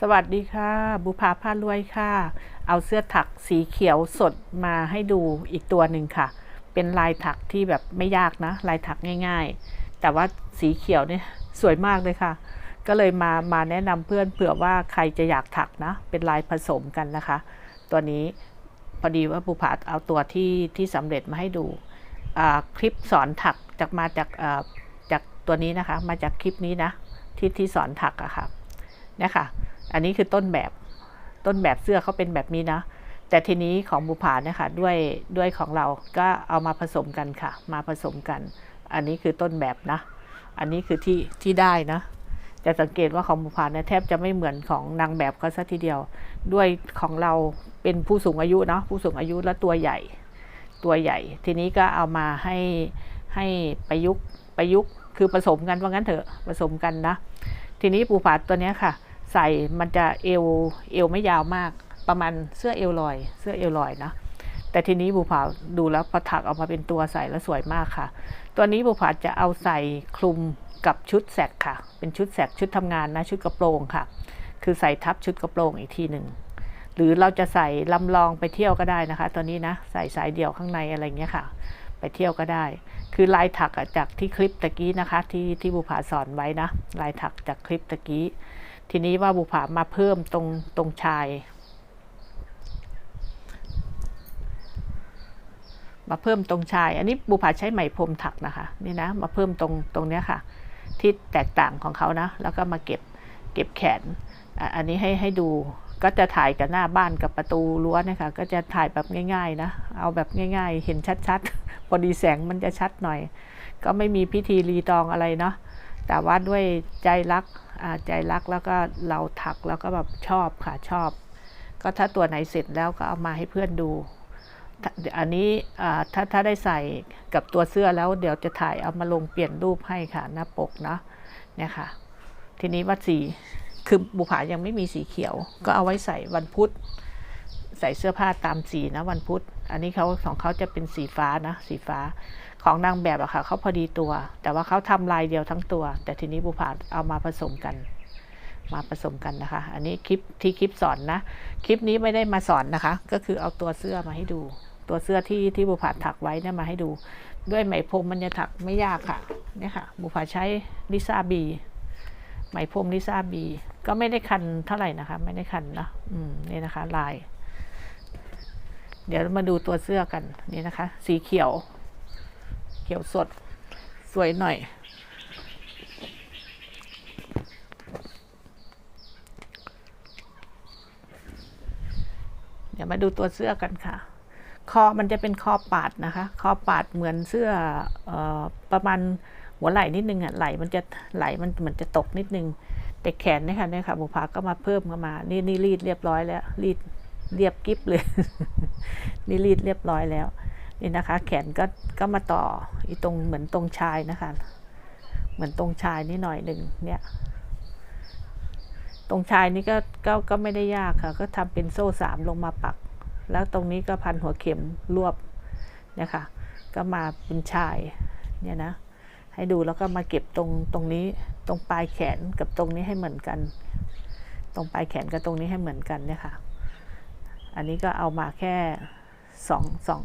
สวัสดีค่ะ บุภาผ้ารวยค่ะ เอาเสื้อถักสีเขียวสดมาให้ดูอีกตัวหนึ่งค่ะ เป็นลายถักที่แบบไม่ยากนะ ลายถักง่าย ๆ แต่ว่าสีเขียวเนี่ยสวยมากเลยค่ะ ก็เลยมามาแนะนำเพื่อนเผื่อว่าใครจะอยากถักนะ เป็นลายผสมกันนะคะ ตัวนี้พอดีว่าบุภาเอาตัวที่ที่สำเร็จมาให้ดูคลิปสอนถักจากมาจากจากตัวนี้นะคะ มาจากคลิปนี้นะที่ที่สอนถักอะค่ะเนี่ยค่ะ อันนี้คือต้นแบบต้นแบบเสื้อเขาเป็นแบบนี้นะ แต่ทีนี้ของบุภาเนี่ยค่ะด้วยด้วยของเราก็เอามาผสมกันค่ะ มาผสมกัน อันนี้คือต้นแบบนะ อันนี้คือที่ที่ได้นะจะสังเกตว่าของบุภาเนี่ยแทบจะไม่เหมือนของนางแบบเขาซะทีเดียว ด้วยของเราเป็นผู้สูงอายุเนาะผู้สูงอายุและตัวใหญ่ ตัวใหญ่ ทีนี้ก็เอามาให้ให้ประยุกต์ประยุกต์คือผสมกันว่างั้นเถอะผสมกันนะ ทีนี้ปูผาตัวเนี้ยค่ะ ใส่มันจะเอวเอวไม่ยาวมาก ประมาณเสื้อเอวลอย เสื้อเอวลอยนะแต่ทีนี้บุผาดูแล้วพอถักออกมาเป็นตัวใส่แล้วสวยมากค่ะ ตัวนี้บุผาจะเอาใส่คลุมกับชุดแสกค่ะ เป็นชุดแสกชุดทำงานนะ ชุดกระโปรงค่ะ คือใส่ทับชุดกระโปรงอีกทีหนึ่งหรือเราจะใส่ลำลองไปเที่ยวก็ได้นะคะ ตัวนี้นะใส่สายเดี่ยวข้างในอะไรเงี้ยค่ะ ไปเที่ยวก็ได้ คือลายถักจากที่คลิปตะกี้นะคะ ที่ที่บุผาสอนไว้นะลายถักจากคลิปตะกี้ ทีนี้ว่าบุผามาเพิ่มตรงตรงชาย มาเพิ่มตรงชาย อันนี้บุผาใช้ไหมพรมถักนะคะนี่นะมาเพิ่มตรงตรงเนี้ยค่ะ ที่แตกต่างของเขานะ แล้วก็มาเก็บเก็บแขนอันนี้ให้ให้ดูก็จะถ่ายกับหน้าบ้านกับประตูรั้วนะคะก็จะถ่ายแบบง่าย ๆ นะ เอาแบบง่าย ๆ เห็นชัดๆพอดีแสงมันจะชัดหน่อย ก็ไม่มีพิธีรีตองอะไรเนาะแต่ว่าด้วยใจรัก ใจรักแล้วก็เราถักแล้วก็แบบชอบค่ะชอบ ก็ถ้าตัวไหนเสร็จแล้วก็เอามาให้เพื่อนดู อันนี้ถ้าถ้าได้ใส่กับตัวเสื้อแล้วเดี๋ยวจะถ่ายเอามาลงเปลี่ยนรูปให้ค่ะหน้าปกเนาะเนี่ยค่ะ ทีนี้ว่าสีคือบุผายังไม่มีสีเขียว ก็เอาไว้ใส่วันพุธใส่เสื้อผ้าตามสีนะวันพุธ อันนี้เขาของเขาจะเป็นสีฟ้านะ สีฟ้า ของนางแบบอะค่ะเขาพอดีตัว แต่ว่าเขาทำลายเดียวทั้งตัว แต่ทีนี้บุผาเอามาผสมกัน มาผสมกันนะคะ อันนี้คลิปที่คลิปสอนนะ คลิปนี้ไม่ได้มาสอนนะคะ ก็คือเอาตัวเสื้อมาให้ดู ตัวเสื้อที่ที่บุผาถักไว้เนี่ยมาให้ดู ด้วยไหมพรมมันจะถักไม่ยากค่ะเนี่ยค่ะบุผาใช้ลิซาบีไหมพรมลิซาบีก็ไม่ได้คันเท่าไหร่นะคะ ไม่ได้คันนะอืมนี่นะคะ ลาย เดี๋ยวมาดูตัวเสื้อกันนี่นะคะ สีเขียว เขียวสดสวยหน่อย เดี๋ยวมาดูตัวเสื้อกันค่ะ คอมันจะเป็นคอปาดนะคะ คอปาดเหมือนเสื้อออประมาณหัวไหล่นิดนึงอะไหล่มันจะไหล่มันเหมือนจะตกนิดนึง แต่แขนเนี่ยค่ะเนี่ยค่ะบุพาก็มาเพิ่มเข้ามา นี่นี่รีดเรียบร้อยแล้ว รีดเรียบกิ๊บเลย นี่รีดเรียบร้อยแล้ว นี่นะคะ แขนก็ก็มาต่ออีตรงเหมือนตรงชายนะคะ เหมือนตรงชายนี่หน่อยหนึ่งเนี่ย ตรงชายนี่ก็ก็ก็ไม่ได้ยากค่ะ ก็ทำเป็นโซ่สามลงมาปัก แล้วตรงนี้ก็พันหัวเข็มรวบเนี่ยค่ะ ก็มาเป็นชายเนี่ยนะ ให้ดูแล้วก็มาเก็บตรงตรงนี้ตรงปลายแขนกับตรงนี้ให้เหมือนกัน ตรงปลายแขนกับตรงนี้ให้เหมือนกันเนี่ยค่ะ อันนี้ก็เอามาแค่สองสอง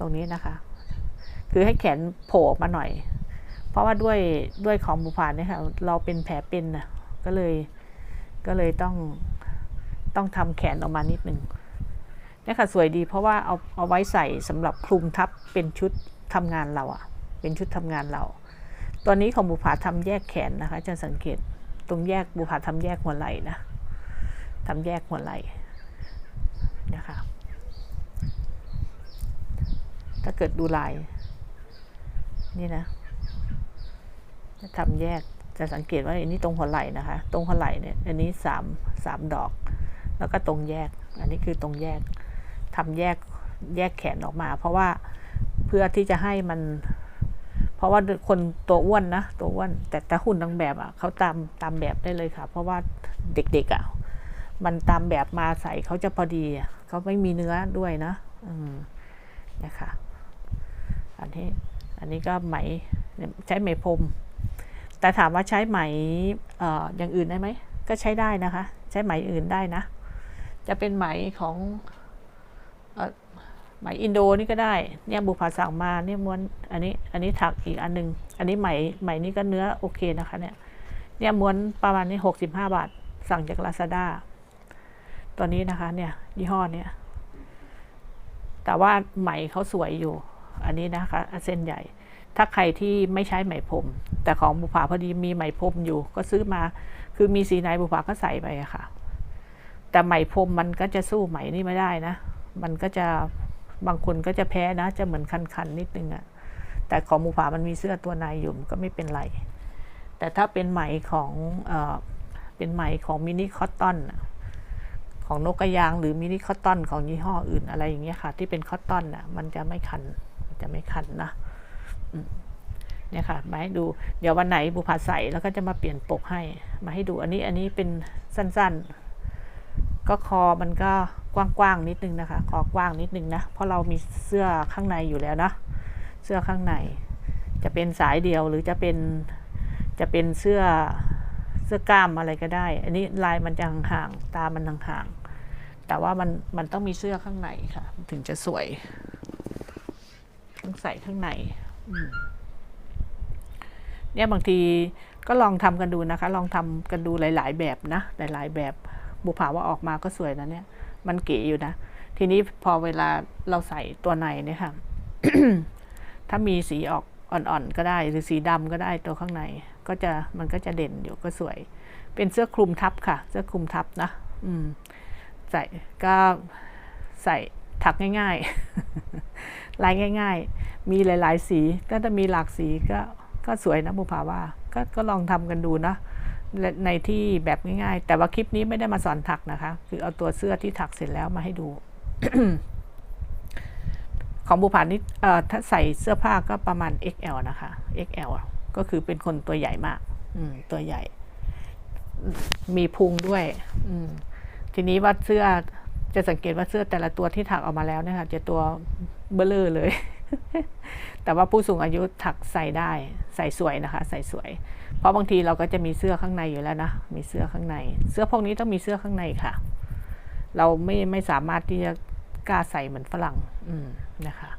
ตรงนี้นะคะ คือให้แขนโผล่ออกมาหน่อย เพราะว่าด้วยด้วยของบุพานเนี่ยค่ะ เราเป็นแผลเป็นนะก็เลยก็เลยต้องต้องทำแขนออกมานิดนึงเนี่ยค่ะสวยดีเพราะว่าเอาเอาไว้ใส่สำหรับคลุมทับเป็นชุดทำงานเราอะเป็นชุดทำงานเราตัวนี้ของบุภาทำแยกแขนนะคะจะสังเกตตรงแยกบุภาทำแยกหัวไหล่นะทำแยกหัวไหล่นะคะ ถ้าเกิดดูลาย นี่นะจะทำแยกจะสังเกตว่าอันนี้ตรงหัวไหล่นะคะ ตรงหัวไหล่เนี่ย อันนี้สามสามดอก แล้วก็ตรงแยก อันนี้คือตรงแยกทำแยกแยกแขนออกมา เพราะว่าเพื่อที่จะให้มัน เพราะว่าคนตัวอ้วนนะตัวอ้วน แต่แต่หุ่นนางแบบอะเขาตามตามแบบได้เลยค่ะ เพราะว่าเด็กๆอะมันตามแบบมาใส่เขาจะพอดีเขาไม่มีเนื้อด้วยนะ อืมนะคะ อันนี้อันนี้ก็ไหมใช้ไหมพรม แต่ถามว่าใช้ไหมเอ่ออย่างอื่นได้ไหม ก็ใช้ได้นะคะ ใช้ไหมอื่นได้นะ จะเป็นไหมของอไหมอินโดนี่ก็ได้เนี่ยบุพาสั่งมาเนี่ยม้วนอันนี้อันนี้ถักอีกอันหนึง อันนี้ไหมไหมนี่ก็เนื้อโอเคนะคะเนี่ยเนี่ยม้วนประมาณนี้หกสิบห้าบาท สั่งจากลาซาด้าตัวนี้นะคะเนี่ยยี่ห้อเนี่ยแต่ว่าไหมเขาสวยอยู่ อันนี้นะคะเส้นใหญ่ ถ้าใครที่ไม่ใช้ไหมพรมแต่ของบุภาพอดีมีไหมพรมอยู่ ก็ซื้อมา คือมีสีไหนบุภาก็ใส่ไปอะค่ะ แต่ไหมพรมมันก็จะสู้ไหมนี่ไม่ได้นะ มันก็จะบางคนก็จะแพ้นะ จะเหมือนคันๆนิดนึงอะแต่ของบุภามันมีเสื้อตัวในอยู่มก็ไม่เป็นไร แต่ถ้าเป็นไหมของเออเป็นไหมของมินิคอตตอนของนกกระยางหรือมินิคอตตอนของยี่ห้ออื่นอะไรอย่างเงี้ยค่ะ ที่เป็นคอตตอนน่ะมันจะไม่คัน จะไม่คันนะเนี่ยค่ะมาให้ดู เดี๋ยววันไหนบุพาใส่แล้วก็จะมาเปลี่ยนปกให้ มาให้ดู อันนี้อันนี้เป็นสั้นๆ ก็คอมันก็กว้างๆนิดนึงนะคะ คอกว้างนิดนึงนะ เพราะเรามีเสื้อข้างในอยู่แล้วนะ เสื้อข้างใน จะเป็นสายเดียวหรือจะเป็นจะเป็นเสื้อเสื้อกล้ามอะไรก็ได้ อันนี้ลายมันจะห่างๆ ตามันห่างๆ แต่ว่ามันมันต้องมีเสื้อข้างในค่ะ ถึงจะสวย ต้องใส่ข้างในเนี่ยบางทีก็ลองทำกันดูนะคะ ลองทำกันดูหลาย ๆ แบบนะ หลาย ๆ แบบบุผาว่าออกมาก็สวยนะเนี่ย มันเก๋อยู่นะ ทีนี้พอเวลาเราใส่ตัวในเนี่ยค่ะ ถ้ามีสีออกอ่อนๆก็ได้ หรือสีดำก็ได้ตัวข้างใน ก็จะมันก็จะเด่นอยู่ก็สวย เป็นเสื้อคลุมทับค่ะ เสื้อคลุมทับนะ อืม ใส่ก็ใส่ถักง่าย ๆลายง่าย ๆ มีหลาย ๆ สีก็จะมีหลากสีก็ก็สวยนะบุภาว่าก็ก็ลองทำกันดูนะในที่แบบง่ายๆ แต่ว่าคลิปนี้ไม่ได้มาสอนถักนะคะ คือเอาตัวเสื้อที่ถักเสร็จแล้วมาให้ดู ของบุภานี่เอ่อถ้าใส่เสื้อผ้าก็ประมาณ XL นะคะ XL ก็คือเป็นคนตัวใหญ่มากอืมตัวใหญ่ มีพุงด้วยอืมทีนี้ว่าเสื้อ จะสังเกตว่าเสื้อแต่ละตัวที่ถักออกมาแล้วเนี่ยค่ะจะตัวเบลอเลย แต่ว่าผู้สูงอายุถักใส่ได้ใส่สวยนะคะ ใส่สวย เพราะบางทีเราก็จะมีเสื้อข้างในอยู่แล้วนะมีเสื้อข้างใน เสื้อพวกนี้ต้องมีเสื้อข้างในค่ะ เราไม่ไม่สามารถที่จะกล้าใส่เหมือนฝรั่ง อืมนะคะ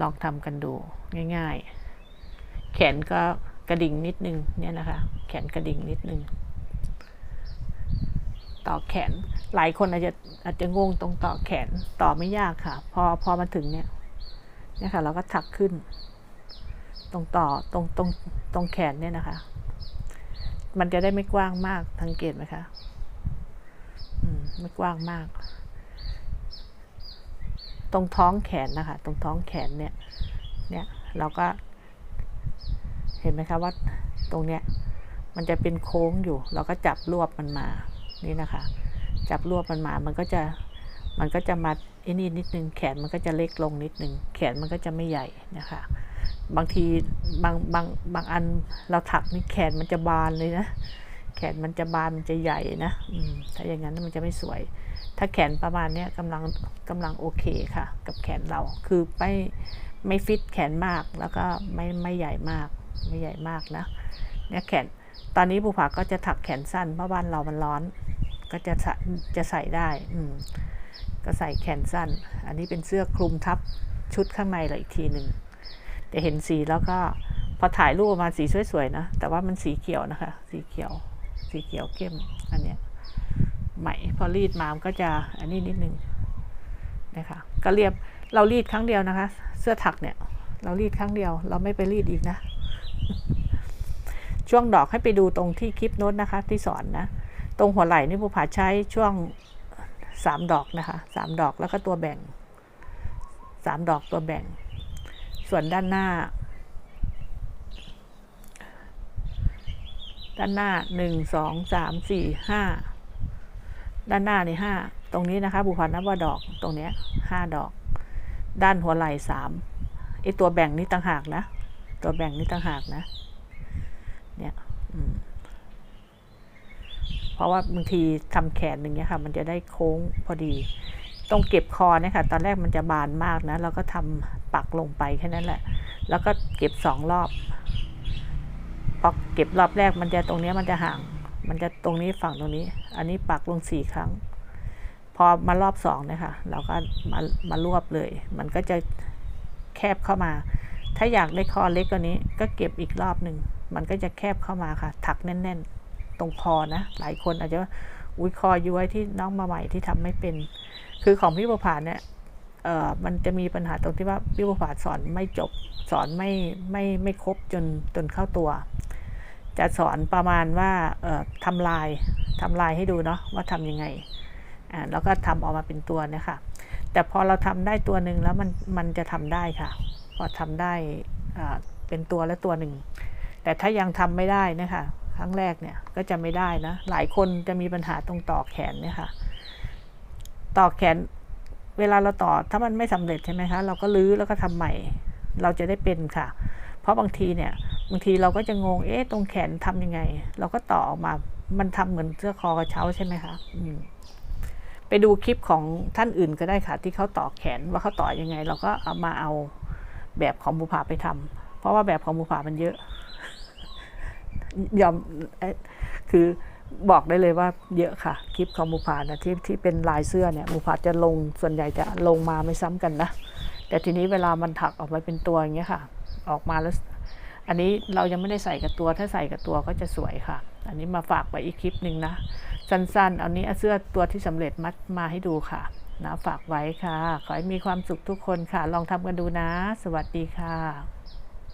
ลองทำกันดูง่าย ๆ แขนก็กระดิ่งนิดนึงเนี่ยนะคะ แขนกระดิ่งนิดนึง ต่อแขน หลายคนอาจจะอาจจะงงตรงต่อแขนต่อไม่ยากค่ะ พอพอมาถึงเนี่ยเนี่ยค่ะ เราก็ถักขึ้น ตรงต่อตรงตรงตรงแขนเนี่ยนะคะ มันจะได้ไม่กว้างมากสังเกตไหมคะอืมไม่กว้างมาก ตรงท้องแขนนะคะ ตรงท้องแขนเนี่ย เนี่ยเราก็ เห็นไหมคะว่าตรงเนี้ยมันจะเป็นโค้งอยู่ เราก็จับรวบมันมา นี่นะคะ จับรวบมันมา มันก็จะ มันก็จะมาไอ้นี่นิดนึง แขนมันก็จะเล็กลงนิดนึง แขนมันก็จะไม่ใหญ่นะคะ บางทีบางบางบางอันเราถักนี่แขนมันจะบานเลยนะ แขนมันจะบานมันจะใหญ่นะอืมถ้าอย่างนั้นมันจะไม่สวย ถ้าแขนประมาณเนี้ยกำลังกำลังโอเคค่ะ กับแขนเรา คือไม่ไม่ฟิตแขนมาก แล้วก็ไม่ไม่ใหญ่มาก ไม่ใหญ่มากนะ เนี่ยแขน ตอนนี้ภูผาก็จะถักแขนสั้นเพราะบ้านเรามันร้อน ก็จะใส่จะใส่ได้อืมก็ใส่แขนสั้น อันนี้เป็นเสื้อคลุมทับชุดข้างในเลยอีกทีหนึ่งจะเห็นสีแล้วก็พอถ่ายรูปออกมาสีสวยๆนะ แต่ว่ามันสีเขียวนะคะ สีเขียว สีเขียวเข้ม อันเนี้ยไหมพอรีดมามก็จะอันนี้นิดนึงนะคะก็เรียบเรารีดครั้งเดียวนะคะ เสื้อถักเนี่ย เรารีดครั้งเดียว เราไม่ไปรีดอีกนะ ช่วงดอกให้ไปดูตรงที่คลิปโน้ตนะคะ ที่สอนนะ ตรงหัวไหล่นี่ภูผาใช้ช่วงสามดอกนะคะสามดอกแล้วก็ตัวแบ่งสามดอกตัวแบ่ง ส่วนด้านหน้า ด้านหน้าหนึ่งสองสามสี่ห้าด้านหน้านี่ห้าตรงนี้นะคะบุพานับว่าดอกตรงเนี้ยห้าดอก ด้านหัวไหล่สามไอตัวแบ่งนี่ต่างหากนะ ตัวแบ่งนี่ต่างหากนะ เนี่ยเพราะว่าบางทีทำแขนอย่างเงี้ยค่ะ มันจะได้โค้งพอดีตรงเก็บคอเนี่ยค่ะ ตอนแรกมันจะบานมากนะ เราก็ทำปักลงไปแค่นั้นแหละ แล้วก็เก็บสองรอบพอเก็บรอบแรกมันจะตรงเนี้ยมันจะห่าง มันจะตรงนี้ฝั่งตรงนี้ อันนี้ปักลงสี่ครั้ง พอมารอบสองเนะคะเราก็มามารวบเลย มันก็จะแคบเข้ามา ถ้าอยากได้คอเล็กกว่านี้ ก็เก็บอีกรอบหนึ่ง มันก็จะแคบเข้ามาค่ะ ถักแน่น ๆ ตรงคอนะ หลายคนอาจจะว่าอุ้ยคอย้วยที่น้องมาใหม่ที่ทำไม่เป็น คือของพี่ประผาเนี่ยเอ่อมันจะมีปัญหาตรงที่ว่าพี่ประผาสอนไม่จบ สอนไม่ไม่ไม่ครบจนจนเข้าตัว จะสอนประมาณว่าเอ่อทำลายทำลายให้ดูเนาะว่าทำยังไงอ่าแล้วก็ทำออกมาเป็นตัวเนะคะแต่พอเราทำได้ตัวหนึ่งแล้วมันมันจะทำได้ค่ะ พอทำได้อ่าเป็นตัวและตัวหนึ่ง แต่ถ้ายังทำไม่ได้นะคะครั้งแรกเนี่ยก็จะไม่ได้นะ หลายคนจะมีปัญหาตรงต่อแขนเนี่ยค่ะ ต่อแขนเวลาเราต่อถ้ามันไม่สำเร็จใช่ไหมคะ เราก็ลื้อแล้วก็ทำใหม่ เราจะได้เป็นค่ะ เพราะบางทีเนี่ยบางทีเราก็จะงงเอ๊ะตรงแขนทำยังไง เราก็ต่อออกมามันทำเหมือนเสื้อคอกระเช้าใช่ไหมคะอืมไปดูคลิปของท่านอื่นก็ได้ค่ะ ที่เขาต่อแขนว่าเขาต่อยังไง เราก็เอามาเอาแบบของบุภาไปทำเพราะว่าแบบของบุภามันเยอะ ยอมคือบอกได้เลยว่าเยอะค่ะ คลิปของบุภานะที่ที่เป็นลายเสื้อเนี่ยบุภาจะลงส่วนใหญ่จะลงมาไม่ซ้ำกันนะ แต่ทีนี้เวลามันถักออกมาเป็นตัวอย่างเงี้ยค่ะ ออกมาแล้ว อันนี้เรายังไม่ได้ใส่กับตัวถ้าใส่กับตัวก็จะสวยค่ะ อันนี้มาฝากไว้อีกคลิปหนึ่งนะ สั้นๆ เอานี้เอเสื้อตัวที่สำเร็จมัดมาให้ดูค่ะนะฝากไว้ค่ะ ขอให้มีความสุขทุกคนค่ะ ลองทำกันดูนะ สวัสดีค่ะ